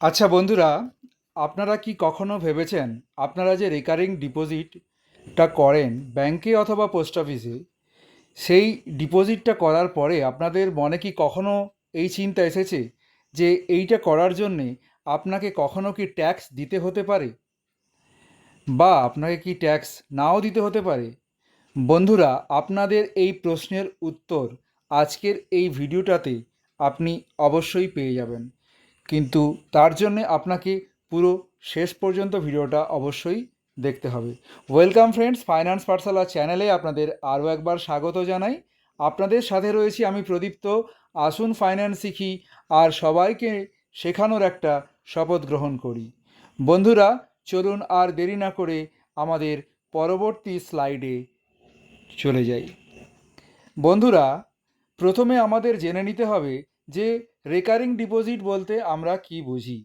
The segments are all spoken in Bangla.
আচ্ছা বন্ধুরা, আপনারা কি কখনো ভেবেছেন আপনারা যে রেকারিং ডিপোজিটটা করেন ব্যাংকে অথবা পোস্ট অফিসে সেই ডিপোজিটটা করার পরে আপনাদের মনে কি কখনো এই চিন্তা এসেছে যে এইটা করার জন্যে আপনাকে কখনো কি ট্যাক্স দিতে হতে পারে? বা আপনাকে কি ট্যাক্স নাও দিতে হতে পারে? বন্ধুরা, আপনাদের এই প্রশ্নের উত্তর আজকের এই ভিডিওটাতে আপনি অবশ্যই পেয়ে যাবেন। কিন্তু তার জন্যে আপনাকে পুরো শেষ পর্যন্ত ভিডিওটা অবশ্যই দেখতে হবে। ওয়েলকাম ফ্রেন্ডস ফাইন্যান্স পাঠশালা চ্যানেলে আপনাদের আরও একবার স্বাগত জানাই। আপনাদের সাথে রয়েছি আমি প্রদীপ্ত, আসুন ফাইন্যান্স শিখি আর সবাইকে শেখানোর একটা শপথ গ্রহণ করি। বন্ধুরা, চলুন আর দেরি না করে আমাদের পরবর্তী স্লাইডে চলে যাই। বন্ধুরা, প্রথমে আমাদের জেনে নিতে হবে যে রেকারিং ডিপোজিট বলতে আমরা কি বুঝি?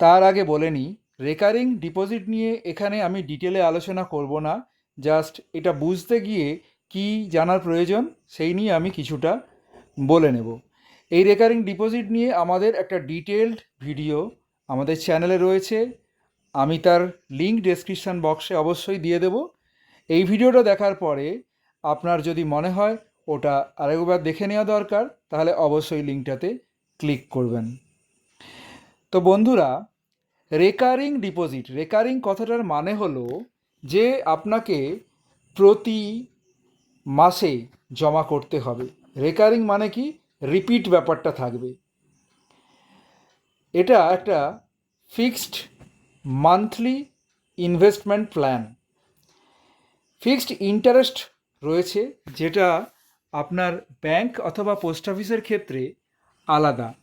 তার আগে বলে নিই রেকারিং ডিপোজিট নিয়ে এখানে আমি ডিটেলে আলোচনা করব না জাস্ট এটা বুঝতে গিয়ে কি জানার প্রয়োজন, সেই নিয়ে আমি কিছুটা বলে নেব। এই রেকারিং ডিপোজিট নিয়ে আমাদের একটা ডিটেলড ভিডিও আমাদের চ্যানেলে রয়েছে, আমি তার লিঙ্ক ডেসক্রিপশান বক্সে অবশ্যই দিয়ে দেব। এই ভিডিওটা দেখার পরে আপনার যদি মনে হয় ওটা আরেকবার দেখে নেওয়া দরকার, তাহলে অবশ্যই লিঙ্কটাতে ক্লিক করবেন। তো বন্ধুরা রেকারিং ডিপোজিট রেকারিং কথাটার মানে হলো যে আপনাকে প্রতি মাসে জমা করতে হবে। রেকারিং মানে কি? রিপিট ব্যাপারটা থাকবে। এটা একটা fixed monthly investment plan fixed interest রয়েছে, যেটা আপনার ব্যাংক অথবা পোস্ট অফিসের ক্ষেত্রে আলাদা।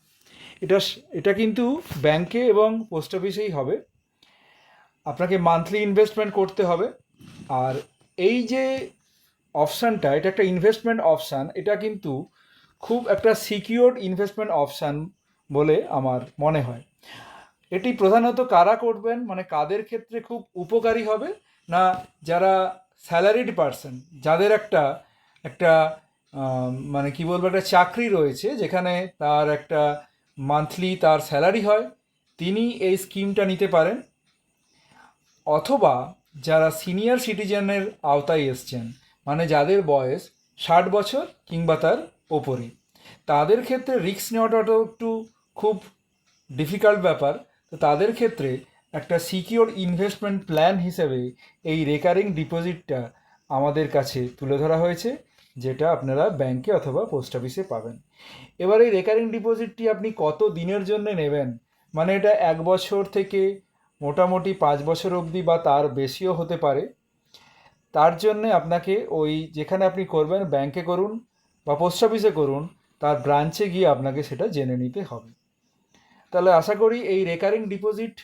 এটা এটা কিন্তু ব্যাংকে এবং পোস্ট অফিসেই হবে। আপনাকে মান্থলি ইনভেস্টমেন্ট করতে হবে। আর এই যে অপশানটা এটা একটা ইনভেস্টমেন্ট অপশান এটা কিন্তু খুব একটা সিকিওর ইনভেস্টমেন্ট অপশান বলে আমার মনে হয়। এটি প্রধানত কারা করবেন? মানে কাদের ক্ষেত্রে খুব উপকারী হবে? না যারা স্যালারিড পার্সন যাদের একটা একটা মানে কি বলব, একটা চাকরি রয়েছে যেখানে তার একটা মান্থলি তার স্যালারি হয়, তিনি এই স্কিমটা নিতে পারেন। অথবা যারা সিনিয়র সিটিজেনের আওতায় এসছেন মানে যাদের বয়স ষাট বছর কিংবা তার ওপরে, তাদের ক্ষেত্রে রিস্ক নেওয়াটাও একটু খুব ডিফিকাল্ট ব্যাপার। তো তাদের ক্ষেত্রে একটা সিকিওর ইনভেস্টমেন্ট প্ল্যান হিসেবে এই রেকারিং ডিপোজিটটা আমাদের কাছে তুলে ধরা হয়েছে। যেটা আপনারা ব্যাংকে অথবা পোস্ট অফিসে পাবেন। এবার এই রেকারিং ডিপোজিটটি আপনি কত দিনের জন্য নেবেন? মানে এটা এক বছর থেকে মোটামুটি পাঁচ বছর অবধি বা তার বেশিও হতে পারে। তার জন্যে আপনাকে ওই যেখানে আপনি করবেন ব্যাংকে করুন বা পোস্ট অফিসে করুন, তার ব্রাঞ্চে গিয়ে আপনাকে সেটা জেনে নিতে হবে। তাহলে আশা করি এই রেকারিং ডিপোজিট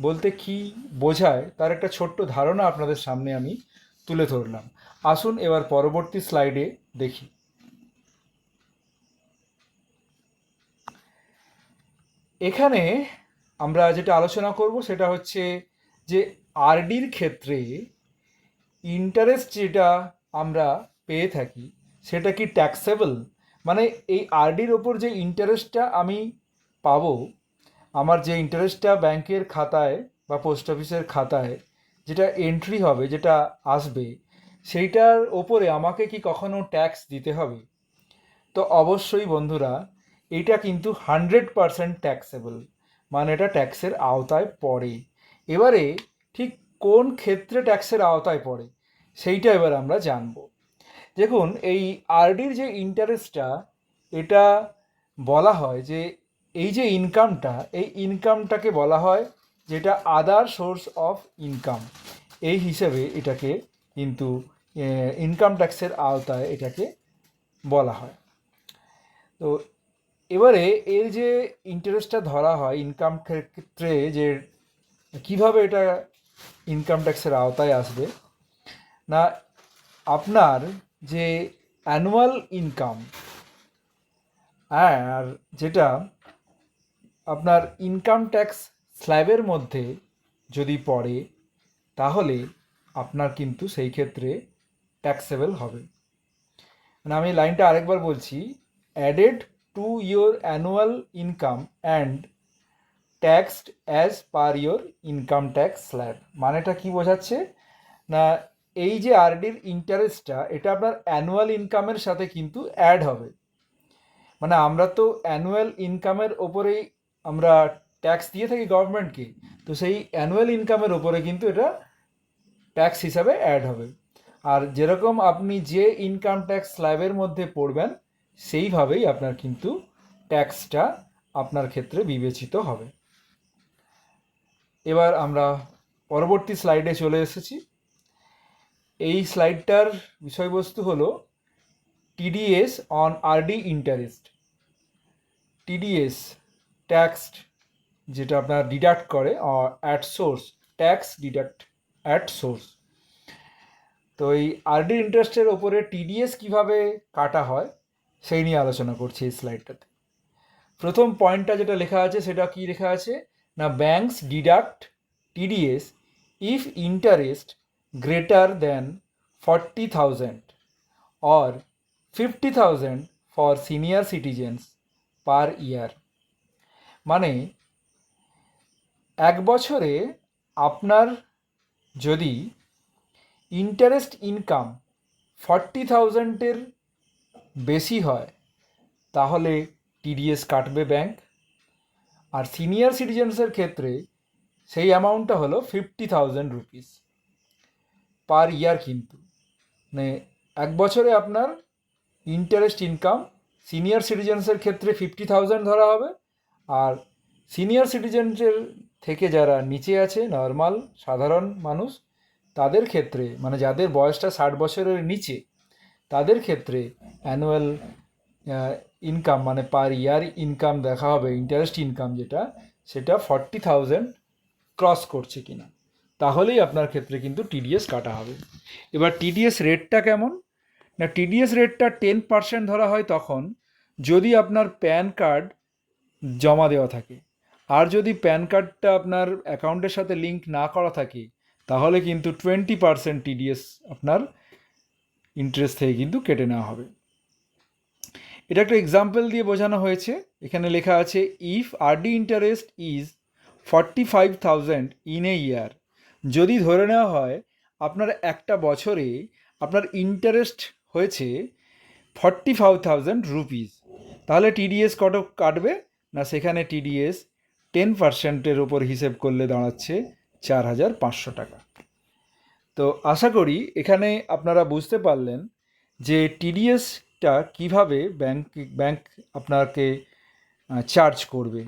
বলতে কি বোঝায়, তার একটা ছোট্ট ধারণা আপনাদের সামনে আমি তুলে ধরলাম। আসুন এবার পরবর্তী স্লাইডে দেখি। এখানে আমরা যেটা আলোচনা করব সেটা হচ্ছে যে আরডির ক্ষেত্রে ইন্টারেস্ট যেটা আমরা পেয়ে থাকি, সেটা কি ট্যাক্সেবল মানে এই আরডির ওপর যে ইন্টারেস্টটা আমি পাবো, আমার যে ইন্টারেস্টটা ব্যাংকের খাতায় বা পোস্ট অফিসের খাতায় যেটা এন্ট্রি হবে, যেটা আসবে, সেইটার ওপরে আমাকে কি কখনো ট্যাক্স দিতে হবে? তো অবশ্যই বন্ধুরা, এটা কিন্তু হান্ড্রেড পারসেন্ট ট্যাক্সেবল মানে এটা ট্যাক্সের আওতায় পড়ে। এবারে ঠিক কোন ক্ষেত্রে ট্যাক্সের আওতায় পড়ে, সেইটা এবার আমরা জানব। দেখুন, এই আরডির যে ইন্টারেস্টটা এটা বলা হয় যে, এই যে ইনকামটা এই ইনকামটাকে বলা হয় যেটা আদার সোর্স অফ ইনকাম এই হিসেবে এটাকে কিন্তু ইনকাম ট্যাক্সের আওতায় এটাকে বলা হয়। তো এবারে এর যে ইন্টারেস্টটা ধরা হয় ইনকাম ক্ষেত্রে যে কীভাবে এটা ইনকাম ট্যাক্সের আওতায় আসবে, না, আপনার যে অ্যানুয়াল ইনকাম আর যেটা আপনার ইনকাম ট্যাক্স স্ল্যাবের মধ্যে যদি পড়ে, তাহলে আপনার কিন্তু সেই ক্ষেত্রে ট্যাক্সেবল হবে। মানে আমি লাইনটা আরেকবার বলছি added to your annual income and taxed as per your income tax slab মানেটা কি বোঝাচ্ছে? না, এই যে আরডির ইন্টারেস্টটা এটা আপনার অ্যানুয়াল ইনকামের সাথে কিন্তু অ্যাড হবে। মানে আমরা তো অ্যানুয়াল ইনকামের ওপরেই আমরা ট্যাক্স দিয়ে থাকি গভর্নমেন্টকে তো সেই অ্যানুয়াল ইনকামের ওপরে কিন্তু এটা ট্যাক্স হিসাবে অ্যাড হবে। আর যেরকম আপনি যে ইনকাম ট্যাক্স স্ল্যাবের মধ্যে পড়বেন, সেইভাবেই আপনার কিন্তু ট্যাক্সটা আপনার ক্ষেত্রে বিবেচিত হবে। এবার আমরা পরবর্তী স্লাইডে চলে এসেছি। এই স্লাইডটার বিষয়বস্তু হলো TDS on RD interest TDS taxed যেটা আপনার ডিডাক্ট করে at source tax deduct at source তো এই আরডি ইন্টারেস্টের ওপরে টিডিএস কীভাবে কাটা হয়, সেই নিয়ে আলোচনা করছি এই স্লাইডটাতে প্রথম পয়েন্টটা যেটা লেখা আছে, সেটা কি লেখা আছে? না banks deduct TDS if interest greater than forty thousand or fifty thousand for senior citizens per year মানে এক বছরে আপনার যদি ইন্টারেস্ট ইনকাম ফর্টি থাউজেন্ডের বেশি হয়, তাহলে টিডিএস কাটবে ব্যাংক আর সিনিয়র সিটিজেন্সের ক্ষেত্রে সেই অ্যামাউন্টটা হলো fifty thousand rupees per year কিন্তু। মানে এক বছরে আপনার ইন্টারেস্ট ইনকাম সিনিয়র সিটিজেন্সের ক্ষেত্রে ফিফটি থাউজেন্ড ধরা হবে আর সিনিয়র সিটিজেন্সের থেকে যারা নিচে আছে নর্মাল সাধারণ মানুষ, তাদের ক্ষেত্রে মানে যাদের বয়সটা ষাট বছরের নিচে, তাদের ক্ষেত্রে অ্যানুয়াল ইনকাম মানে পার ইয়ার ইনকাম দেখা হবে ইন্টারেস্ট ইনকাম যেটা, সেটা ফর্টি থাউজেন্ড ক্রস করছে কিনা। তাহলেই আপনার ক্ষেত্রে কিন্তু টিডিএস কাটা হবে। এবার টিডিএস রেটটা কেমন? না টিডিএস রেটটা টেন পার্সেন্ট ধরা হয় তখন যদি আপনার প্যান কার্ড জমা দেওয়া থাকে আর যদি প্যান কার্ডটা আপনার অ্যাকাউন্টের সাথে লিঙ্ক না করা থাকে, তাহলে কিন্তু টোয়েন্টি পার্সেন্ট টিডিএস আপনার ইন্টারেস্ট থেকে কিন্তু কেটে নেওয়া হবে। এটা একটা এক্সাম্পল দিয়ে বোঝানো হয়েছে। এখানে লেখা আছে if RD interest is forty five thousand in a year যদি ধরে নেওয়া হয় আপনার একটা বছরে আপনার ইন্টারেস্ট হয়েছে ফর্টি ফাইভ থাউজেন্ড রুপিস তাহলে টিডিএস কত কাটবে? না, সেখানে টিডিএস টেন পার্সেন্টের ওপর হিসেব করলে দাঁড়াচ্ছে চার হাজার পাঁচশো টাকা। তো আশা করি এখানে আপনারা বুঝতে পারলেন যে টিডিএসটা কীভাবে ব্যাংক ব্যাংক আপনাকে চার্জ করবে।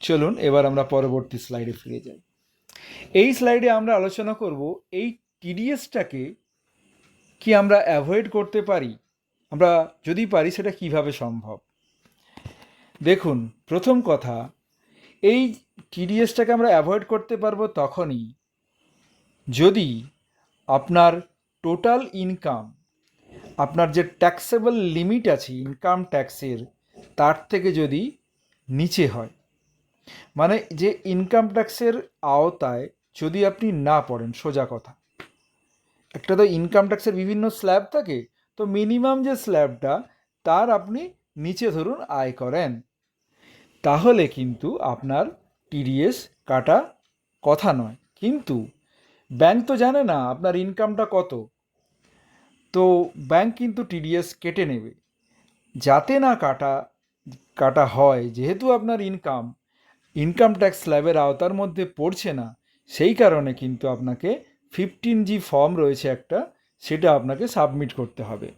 চলুন এবার আমরা পরবর্তী স্লাইডে ফিরে যাই। এই স্লাইডে আমরা আলোচনা করব এই টিডিএসটাকে কি আমরা অ্যাভয়েড করতে পারি? আমরা যদি পারি সেটা কীভাবে সম্ভব? দেখুন, প্রথম কথা এই টিডিএসটাকে আমরা অ্যাভয়েড করতে পারব তখনই যদি আপনার টোটাল ইনকাম আপনার যে ট্যাক্সেবল লিমিট আছে ইনকাম ট্যাক্সের তার থেকে যদি নিচে হয় মানে যে ইনকাম ট্যাক্সের আওতায় যদি আপনি না পড়েন, সোজা কথা। একটা তো ইনকাম ট্যাক্সের বিভিন্ন স্ল্যাব থাকে, তো মিনিমাম যে স্ল্যাবটা তার আপনি নিচে ধরুন আয় করেন। তাহলে কিন্তু আপনার টিডিএস কাটা কথা নয়। কিন্তু ব্যাংক তো জানে না আপনার ইনকামটা কত। তো ব্যাংক কিন্তু টিডিএস কেটে নেবে। যাতে না কাটা কাটা হয়, যেহেতু আপনার ইনকাম ইনকাম ট্যাক্স স্ল্যাবের আওতার মধ্যে পড়ছে না, সেই কারণে কিন্তু আপনাকে ফিফটিন জি ফর্ম রয়েছে একটা, সেটা আপনাকে সাবমিট করতে হবে।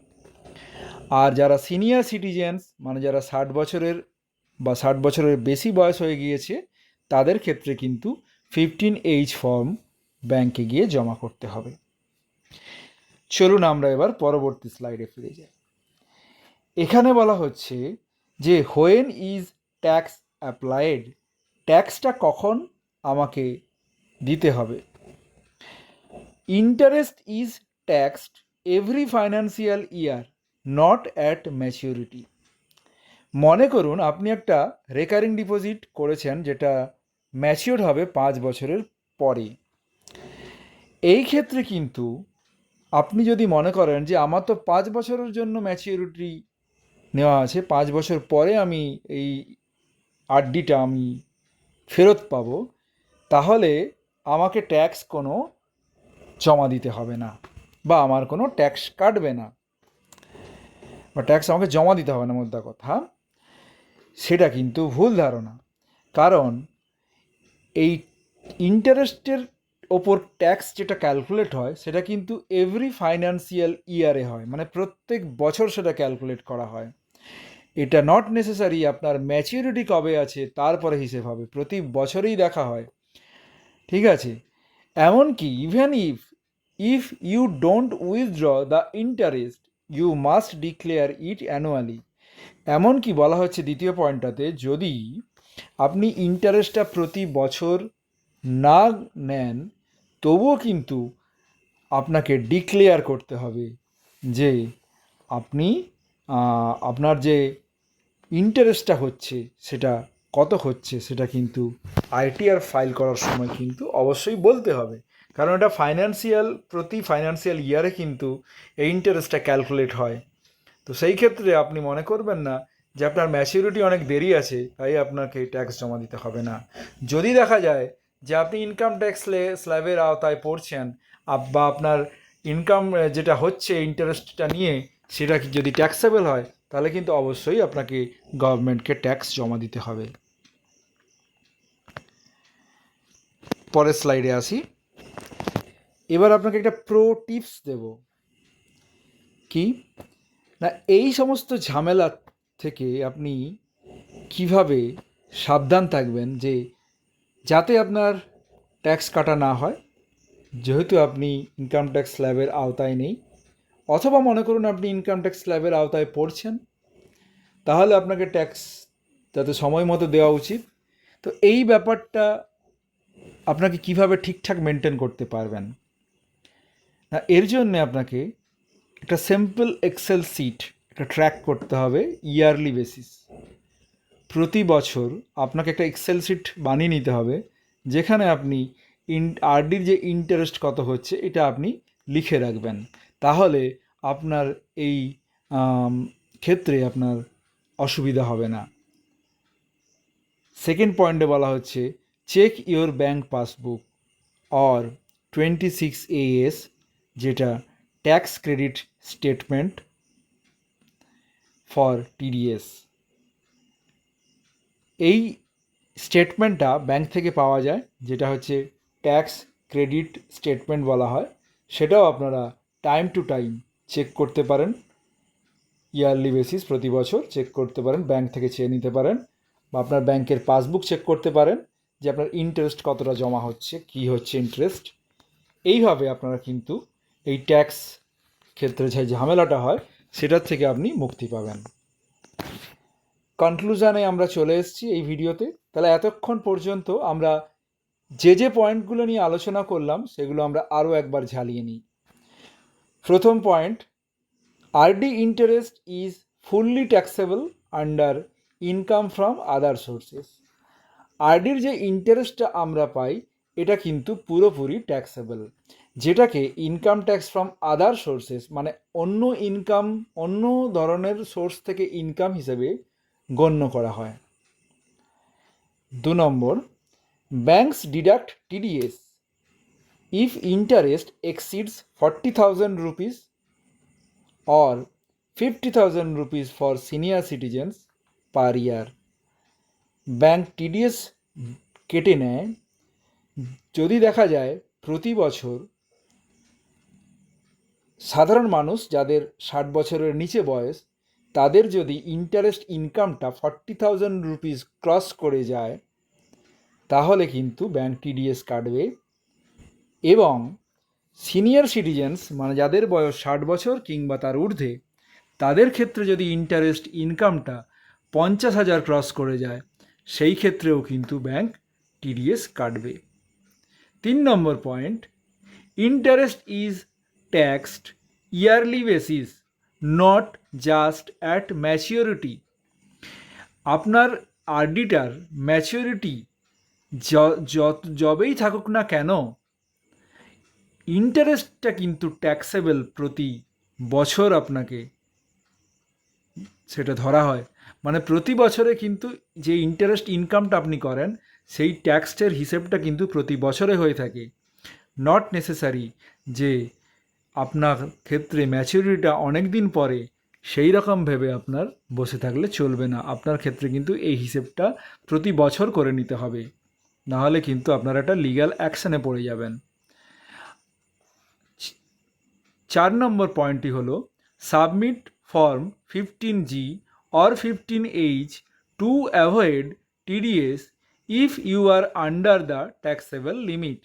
আর যারা সিনিয়র সিটিজেন্স মানে যারা ষাট বছরের বা ষাট বছরের বেশি বয়স হয়ে গিয়েছে, তাদের ক্ষেত্রে কিন্তু ফিফটিন এইচ ফর্ম ব্যাংকে গিয়ে জমা করতে হবে। চলুন আমরা এবার পরবর্তী স্লাইডে ফিরে যাই। এখানে বলা হচ্ছে যে হোয়েন ইজ ট্যাক্স অ্যাপ্লাইড ট্যাক্সটা কখন আমাকে দিতে হবে? Interest is taxed every financial year not at maturity মনে করুন, আপনি একটা রেকারিং ডিপোজিট করেছেন যেটা ম্যাচিওর হবে পাঁচ বছরের পরে। এই ক্ষেত্রে কিন্তু আপনি যদি মনে করেন যে আমার তো পাঁচ বছরের জন্য ম্যাচিউরিটি নেওয়া আছে, পাঁচ বছর পরে আমি এই আরডিটা আমি ফেরত পাবো, তাহলে আমাকে ট্যাক্স কোনো জমা দিতে হবে না বা আমার কোনো ট্যাক্স কাটবে না। বা ট্যাক্স আমাকে জমা দিতে হবে না, মোদ্দা কথা। সেটা কিন্তু ভুল ধারণা। কারণ এই ইন্টারেস্টের ওপর ট্যাক্স যেটা ক্যালকুলেট হয়, সেটা কিন্তু এভরি ফাইন্যান্সিয়াল ইয়ারে হয়। মানে প্রত্যেক বছর সেটা ক্যালকুলেট করা হয়। এটা নট নেসেসারি আপনার ম্যাচিউরিটি কবে আছে, তারপরে হিসেব হবে। প্রতি বছরেই দেখা হয়। ঠিক আছে? এমনকি even if if you don't withdraw the interest you must declare it annually এমনকি বলা হচ্ছে দ্বিতীয় পয়েন্টটাতে, যদি আপনি ইন্টারেস্টটা প্রতি বছর না নেন, তবুও কিন্তু আপনাকে ডিক্লেয়ার করতে হবে যে আপনি আপনার যে ইন্টারেস্টটা হচ্ছে, সেটা কত হচ্ছে, সেটা কিন্তু আইটিআর ফাইল করার সময় কিন্তু অবশ্যই বলতে হবে। কারণ এটা ফাইন্যান্সিয়াল, প্রতি ফাইন্যান্সিয়াল ইয়ারে কিন্তু এই ইন্টারেস্টটা ক্যালকুলেট হয়। তো সেই ক্ষেত্রে আপনি মনে করবেন না যে আপনার ম্যাচিউরিটি অনেক দেরি আছে, তাই আপনাকে ট্যাক্স জমা দিতে হবে না। যদি দেখা যায় যে আপনি ইনকাম ট্যাক্স স্ল্যাবের আওতায় পড়ছেন বা আপনার ইনকাম যেটা হচ্ছে ইন্টারেস্টটা নিয়ে সেটা যদি ট্যাক্সেবল হয়, তাহলে কিন্তু অবশ্যই আপনাকে গভর্নমেন্টকে ট্যাক্স জমা দিতে হবে। পরের স্লাইডে আসি। এবার আপনাকে একটা প্রো টিপস দেব। কি? না, এই সমস্ত ঝামেলা থেকে আপনি কীভাবে সাবধান থাকবেন যে যাতে আপনার ট্যাক্স কাটা না হয়? যেহেতু আপনি ইনকাম ট্যাক্স স্ল্যাবের আওতায় নেই, অথবা মনে করুন আপনি ইনকাম ট্যাক্স স্ল্যাবের আওতায় পড়ছেন, তাহলে আপনাকে ট্যাক্স যাতে সময় মতো দেওয়া উচিত। তো এই ব্যাপারটা আপনাকে কীভাবে ঠিকঠাক মেনটেন করতে পারবেন? না, এর জন্য আপনাকে একটা সিম্পল এক্সেল সিট একটা ট্র্যাক করতে হবে ইয়ারলি বেসিস প্রতি বছর আপনাকে একটা এক্সেল সিট বানিয়ে নিতে হবে, যেখানে আপনি ইন আরডির যে ইন্টারেস্ট কত হচ্ছে এটা আপনি লিখে রাখবেন। তাহলে আপনার এই ক্ষেত্রে আপনার অসুবিধা হবে না। সেকেন্ড পয়েন্টে বলা হচ্ছে check your bank passbook or twenty six AS যেটা tax credit statement for TDS এই স্টেটমেন্টটা ব্যাংক থেকে পাওয়া যায়, যেটা হচ্ছে ট্যাক্স ক্রেডিট স্টেটমেন্ট বলা হয়। সেটাও আপনারা টাইম টু টাইম চেক করতে পারেন। ইয়ারলি বেসিস প্রতি বছর চেক করতে পারেন ব্যাংক থেকে চেয়ে নিতে পারেন। বা আপনার ব্যাংকের পাসবুক চেক করতে পারেন যে আপনার ইন্টারেস্ট কতটা জমা হচ্ছে, কি হচ্ছে ইন্টারেস্ট এইভাবে আপনারা কিন্তু এই ট্যাক্স ক্ষেত্রে যে ঝামেলাটা হয়, সেটার থেকে আপনি মুক্তি পাবেন। কনক্লুশনে আমরা চলে এসেছি এই ভিডিওতে। তাহলে এতক্ষণ পর্যন্ত আমরা যে যে পয়েন্টগুলো নিয়ে আলোচনা করলাম, সেগুলো আমরা আরও একবার ঝালিয়ে নিই। প্রথম point RD interest is fully taxable under income from other sources আরডির যে ইন্টারেস্টটা আমরা পাই, এটা কিন্তু পুরোপুরি ট্যাক্সেবল যেটাকে income tax from other sources মানে অন্য ইনকাম অন্য ধরনের সোর্স থেকে ইনকাম হিসেবে গণ্য করা হয়। দু নম্বর banks deduct TDS if interest exceeds forty thousand rupees or fifty thousand rupees for senior citizens per year bank TDS কেটে নেয়। যদি দেখা যায় প্রতি বছর সাধারণ মানুষ যাদের ষাট বছরের নিচে বয়স, তাদের যদি ইন্টারেস্ট ইনকামটা ফর্টি থাউজেন্ড রুপিস ক্রস করে যায়, তাহলে কিন্তু ব্যাংক টিডিএস কাটবে এবং সিনিয়র সিটিজেন্স মানে যাদের বয়স ষাট বছর কিংবা তার ঊর্ধ্বে, তাদের ক্ষেত্রে যদি ইন্টারেস্ট ইনকামটা পঞ্চাশ হাজার ক্রস করে যায়, সেই ক্ষেত্রেও কিন্তু ব্যাংক টিডিএস কাটবে। তিন নম্বর point interest is taxed yearly basis not just at maturity আপনার আরডিটার ম্যাচিওরিটি যত যবেই থাকুক না কেন ইন্টারেস্টটা কিন্তু ট্যাক্সেবল প্রতি বছর আপনাকে সেটা ধরা হয়। মানে প্রতি বছরে কিন্তু যে ইন্টারেস্ট ইনকামটা আপনি করেন, সেই ট্যাক্সের হিসেবটা কিন্তু প্রতি বছরে হয়ে থাকে। নট নেসেসারি যে আপনার ক্ষেত্রে ম্যাচুরিটিটা অনেক দিন পরে সেই রকম ভেবে আপনার বসে থাকলে চলবে না। আপনার ক্ষেত্রে কিন্তু এই হিসেবটা প্রতি বছর করে নিতে হবে। নাহলে কিন্তু আপনারা একটা লিগ্যাল অ্যাকশানে পড়ে যাবেন। চার নম্বর পয়েন্টটি হলো submit form fifteen G or fifteen H to avoid TDS if you are under the taxable limit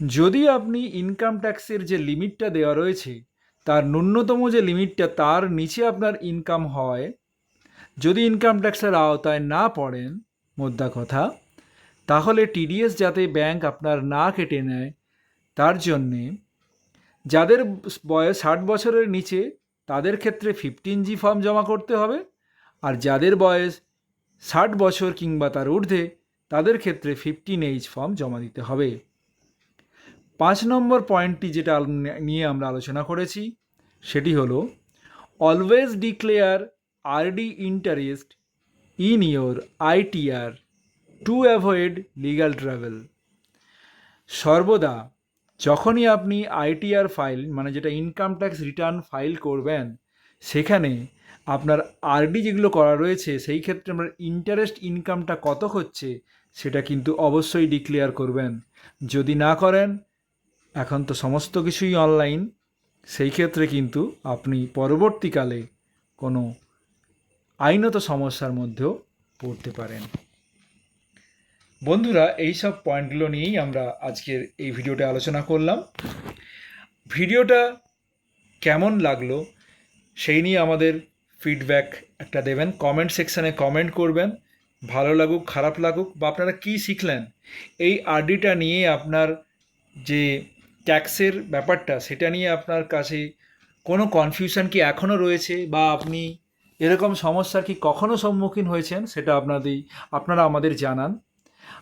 যদি আপনি ইনকাম ট্যাক্সের যে লিমিটটা দেওয়া রয়েছে, তার ন্যূনতম যে লিমিটটা তার নিচে আপনার ইনকাম হয়, যদি ইনকাম ট্যাক্সের আওতায় না পড়েন, মোদ্দা কথা, তাহলে টিডিএস যাতে ব্যাংক আপনার না কেটে নেয়, তার জন্যে যাদের বয়স ষাট বছরের নিচে, তাদের ক্ষেত্রে ফিফটিন জি ফর্ম জমা করতে হবে, আর যাদের বয়স ষাট বছর কিংবা তার ঊর্ধ্বে, তাদের ক্ষেত্রে ফিফটিন এইচ ফর্ম জমা দিতে হবে। পাঁচ নম্বর পয়েন্টটি যেটা নিয়ে আমরা আলোচনা করেছি, সেটি হলো always declare RD interest in your ITR to avoid legal trouble সর্বদা, যখনই আপনি আইটিআর ফাইল মানে যেটা ইনকাম ট্যাক্স রিটার্ন ফাইল করবেন, সেখানে আপনার আরডি যেগুলো করা রয়েছে, সেই ক্ষেত্রে আপনার ইন্টারেস্ট ইনকামটা কত হচ্ছে, সেটা কিন্তু অবশ্যই ডিক্লেয়ার করবেন। যদি না করেন এখন তো সমস্ত কিছুই অনলাইন সেই ক্ষেত্রে কিন্তু আপনি পরবর্তীকালে কোনো আইনত সমস্যার মধ্যেও পড়তে পারেন। বন্ধুরা এই সব পয়েন্টগুলো নিয়েই আমরা আজকের এই ভিডিওটা আলোচনা করলাম। ভিডিওটা কেমন লাগল সেই নিয়ে আমাদের ফিডব্যাক একটা দেবেন। কমেন্ট সেকশানে কমেন্ট করবেন। ভালো লাগুক, খারাপ লাগুক বা আপনারা কী শিখলেন, এই আরডিটা নিয়ে আপনার যে ট্যাক্সের ব্যাপারটা, সেটা নিয়ে আপনার কাছে কোনো কনফিউশন কি এখনও রয়েছে? বা আপনি এরকম সমস্যার কি কখনো সম্মুখীন হয়েছেন? সেটা আপনাদের আপনারা আমাদের জানান।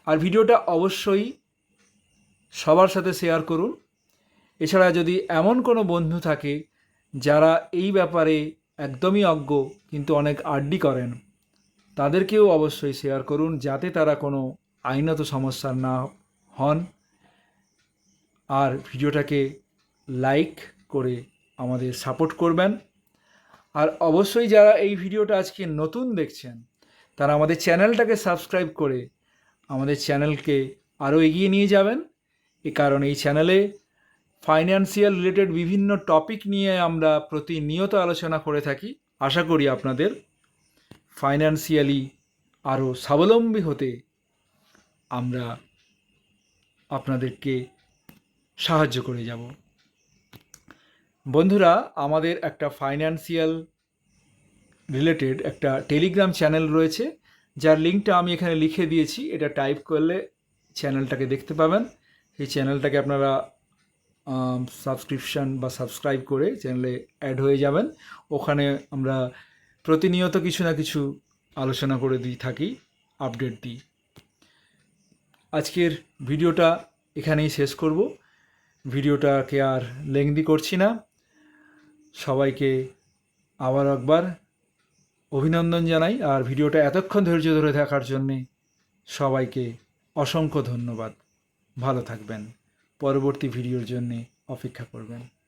আর ভিডিওটা অবশ্যই সবার সাথে শেয়ার করুন। এছাড়া যদি এমন কোনো বন্ধু থাকে, যারা এই ব্যাপারে একদমই অজ্ঞ, কিন্তু অনেক আড্ডি করেন, তাদেরকেও অবশ্যই শেয়ার করুন, যাতে তারা কোনো আইনত সমস্যার না হন। আর ভিডিওটাকে লাইক করে আমাদের সাপোর্ট করবেন। আর অবশ্যই যারা এই ভিডিওটা আজকে নতুন দেখছেন, তারা আমাদের চ্যানেলটাকে সাবস্ক্রাইব করে আমাদের চ্যানেলকে আরও এগিয়ে নিয়ে যাবেন। এ কারণ এই চ্যানেলে ফাইন্যান্সিয়াল রিলেটেড বিভিন্ন টপিক নিয়ে আমরা প্রতিনিয়ত আলোচনা করে থাকি। আশা করি আপনাদের ফাইন্যান্সিয়ালি আরও স্বাবলম্বী হতে আমরা আপনাদেরকে সাহায্য করে যাব। বন্ধুরা, আমাদের একটা ফাইন্যান্সিয়াল রিলেটেড একটা টেলিগ্রাম চ্যানেল রয়েছে, যার লিঙ্কটা আমি এখানে লিখে দিয়েছি। এটা টাইপ করলে চ্যানেলটাকে দেখতে পাবেন। সেই চ্যানেলটাকে আপনারা সাবস্ক্রিপশন বা সাবস্ক্রাইব করে চ্যানেলে অ্যাড হয়ে যাবেন। ওখানে আমরা প্রতিনিয়ত কিছু না কিছু আলোচনা করে দিই থাকি আপডেট দিই। আজকের ভিডিওটা এখানেই শেষ করব। ভিডিওটাকে আর লেংদি করছি না। সবাইকে আবার একবার অভিনন্দন জানাই। আর ভিডিওটা এতক্ষণ ধৈর্য ধরে থাকার জন্যে সবাইকে অসংখ্য ধন্যবাদ। ভালো থাকবেন। পরবর্তী ভিডিওর জন্যে অপেক্ষা করবেন।